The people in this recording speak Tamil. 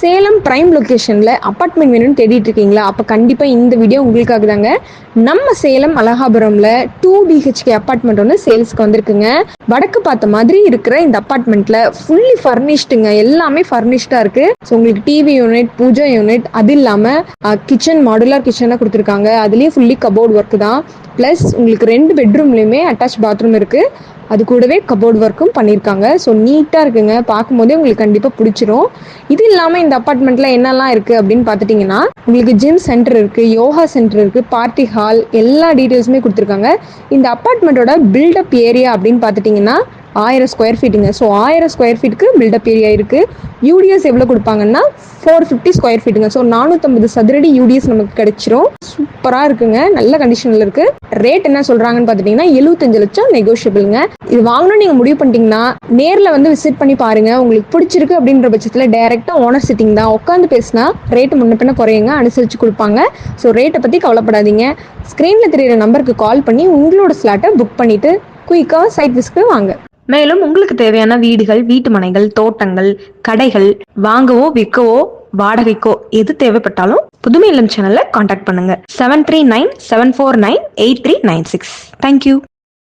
சேலம் ப்ரைம் லொக்கேஷனில் அப்பார்ட்மெண்ட் வேணும்னு தேடிட்டு இருக்கீங்களா அப்போ கண்டிப்பாக இந்த வீடியோ உங்களுக்காக தாங்க நம்ம சேலம் அலகாபுரமில் டூ பிஹெச்கே அப்பார்ட்மெண்ட் ஒன்று சேல்ஸ்க்கு வந்திருக்குங்க. வடக்கு பார்த்த மாதிரி இருக்கிற இந்த அப்பார்ட்மெண்ட்ல ஃபுல்லி ஃபர்னிஷ்டுங்க எல்லாமே ஃபர்னிஷ்டாக இருக்குது ஸோ உங்களுக்கு டிவி யூனிட் பூஜா யூனிட் அது இல்லாமல் கிச்சன் மாடுலர் கிச்சனாக கொடுத்துருக்காங்க. அதுலேயும் ஃபுல்லி கபோர்ட் ஒர்க் தான். ப்ளஸ் உங்களுக்கு ரெண்டு பெட்ரூம்லேயுமே அட்டாச் பாத்ரூம் இருக்குது அது கூடவே கபோர்ட் ஒர்க்கும் பண்ணியிருக்காங்க ஸோ நீட்டாக இருக்குங்க. பார்க்கும்போதே உங்களுக்கு கண்டிப்பாக பிடிச்சிரும். இது இல்லாமல் இந்த அப்பார்ட்மெண்ட்டில் என்னெல்லாம் இருக்குது அப்படின்னு பார்த்துட்டிங்கன்னா உங்களுக்கு ஜிம் சென்டர் இருக்குது யோகா சென்டர் இருக்குது பார்ட்டி ஹால் எல்லா டீட்டெயில்ஸுமே கொடுத்துருக்காங்க. இந்த அப்பார்ட்மெண்ட்டோட பில்டப் ஏரியா அப்படின்னு பார்த்துட்டிங்கன்னா ஆயிரம் ஸ்கொயர் ஃபீட்டுங்க ஸோ ஆயிரம் ஸ்கொயர் ஃபீட்டுக்கு பில்டப் ஏரியா இருக்குது யூடிஎஸ் எவ்வளோ கொடுப்பாங்கன்னா ஃபோர் ஃபிஃப்டி ஸ்கொயர் ஃபீட்டுங்க ஸோ நானூற்றம்பது சதுரடி யூடிஎஸ் நமக்கு கிடைச்சிரும். சூப்பராக இருக்குங்க. நல்ல கண்டிஷனில் இருக்குது ரேட் என்ன சொல்கிறாங்கன்னு பார்த்துட்டிங்கன்னா எழுபத்தஞ்சு லட்சம் நெகோஷியபிளுங்க இது வாங்கணும்னு நீங்கள் முடிவு பண்ணிட்டீங்கன்னா நேரில் வந்து விசிட் பண்ணி பாருங்கள் உங்களுக்கு பிடிச்சிருக்கு அப்படின்ற பட்சத்தில் டைரெக்டாக ஓனர் சிட்டிங் தான். உட்காந்து பேசினா ரேட்டு முன்ன பின்ன குறையுங்க. அனுசரித்து கொடுப்பாங்க. ஸோ ரேட்டை பற்றி கவலைப்படாதீங்க. ஸ்க்ரீனில் தெரியிற நம்பருக்கு கால் பண்ணி உங்களோட ஸ்லாட்டை புக் பண்ணிவிட்டு குயிக்காக சைட் விஸ்க்கு வாங்க. மேலும் உங்களுக்கு தேவையான வீடுகள் வீட்டு மனைகள் தோட்டங்கள் கடைகள் வாங்கவோ விற்கவோ வாடகைக்கோ எது தேவைப்பட்டாலும் புதுமை இல்லம் சேனல்ல காண்டாக்ட் பண்ணுங்க seven three nine seven four nine eight three nine six thank you